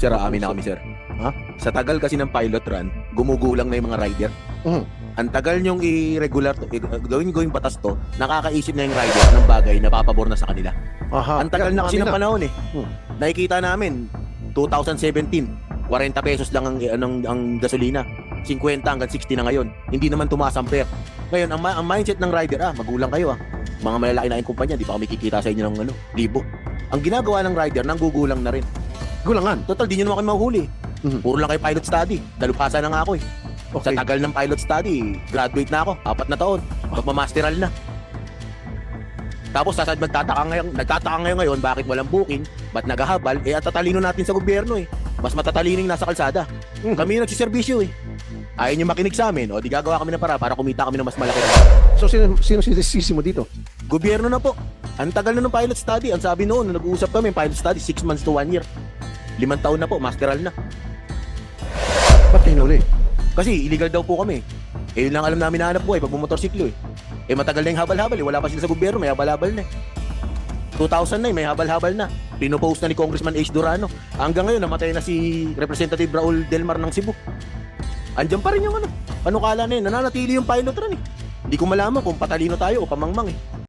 Sir, amin na kami, sir. Ha? Sa tagal kasi ng pilot run, gumugulang na yung mga rider. Mhm. Ang tagal nyong i-regular to, i- gawin gawing batas to, nakakaisip na yung rider ng bagay na papabor na sa kanila. Aha. Ang tagal na kasi ng panahon eh. Hmm. Nakikita namin, 2017, 40 pesos lang ang, ang, ang gasolina. 50 hanggang 60 na ngayon. Hindi naman tumasamper. Ngayon, ang, ma- ang mindset ng rider, ah, magulang kayo ah. Mga malalaki na yung kumpanya, di pa kami kikita sa inyo ng ano, libo. Ang ginagawa ng rider, nanggugulang na rin. Gulangan. Total, di nyo naman kami mahuhuli. Mhm. Puro lang kayo pilot study. Dalupasa na nga ako eh. Sa Okay. tagal ng pilot study, graduate na ako. Apat na taon. Magmamasteral na. Tapos sasad magtataka ngayon, nagtataka ngayon ngayon bakit walang booking, ba't naghahabal, eh at tatalino natin sa gobyerno eh. Mas matatalino yung nasa kalsada. Mhm. Kami yung nagsiservisyo eh. Ayaw nyo makinig sa amin, o di gagawa kami ng para para kumita kami ng mas malaki. So, sino, sino sinisisi mo dito? Gobyerno na po. Ang tagal na ng pilot study. Ang sabi noon, nung nag-uusap kami, pilot study, 6 months to 1 year. Limang taon na po, masteral na. Ba't kayo nauli? Kasi illegal daw po kami. Eh, yun lang alam namin na hanap buhay pag bumotorsiklo eh. Eh, matagal na yung habal-habal eh. Wala pa sila sa gobyerno, may habal-habal na eh. 2009, may habal-habal na. Pinopost na ni Congressman H. Durano. Hanggang ngayon, namatay na si Representative Raul Delmar ng Cebu. Andiyan pa rin yung ano. Panukala na yun. Nananatili yung pilot run eh. Hindi ko malaman kung patalino tayo o pamangmang eh.